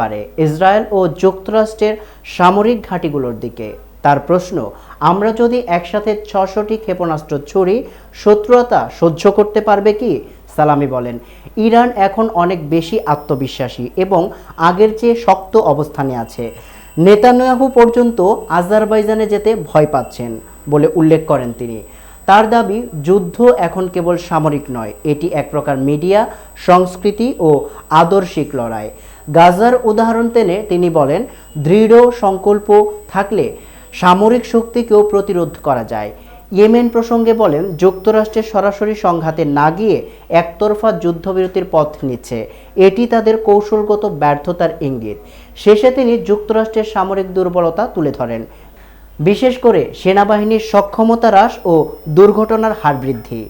পারে ইসরায়েল ও যুক্তরাষ্ট্রের সামরিক ঘাঁটিগুলোর দিকে। তার প্রশ্ন, আমরা যদি একসাথে ছশোটি ক্ষেপণাস্ত্র ছুড়ি, শত্রুতা সহ্য করতে পারবে কি? সালামি বলেন, ইরান এখন অনেক বেশি আত্মবিশ্বাসী এবং আগের চেয়ে শক্ত অবস্থানে আছে। নেতানিয়াহু পর্যন্ত আজারবাইজানে যেতে ভয় পাচ্ছেন বলে উল্লেখ করেন তিনি। তার দাবি, যুদ্ধ এখন কেবল সামরিক নয়, এটি এক প্রকার মিডিয়া, সংস্কৃতি ও আদর্শিক লড়াই। গাজার উদাহরণ টেনে তিনি বলেন, দৃঢ় সংকল্প থাকলে সামরিক শক্তিকেও প্রতিরোধ করা যায়। ইয়েমেন প্রসঙ্গে বলেন যুক্তরাষ্ট্রের সরাসরি সংঘাতে না গিয়ে একতরফা যুদ্ধবিরতির পথ নিচ্ছে। এটি তাদের কৌশলগত ব্যর্থতার ইঙ্গিত। শেষে তিনি যুক্তরাষ্ট্রের সামরিক দুর্বলতা তুলে ধরেন। বিশেষ করে সেনাবাহিনীর সক্ষমতা হ্রাস ও দুর্ঘটনার হার বৃদ্ধি।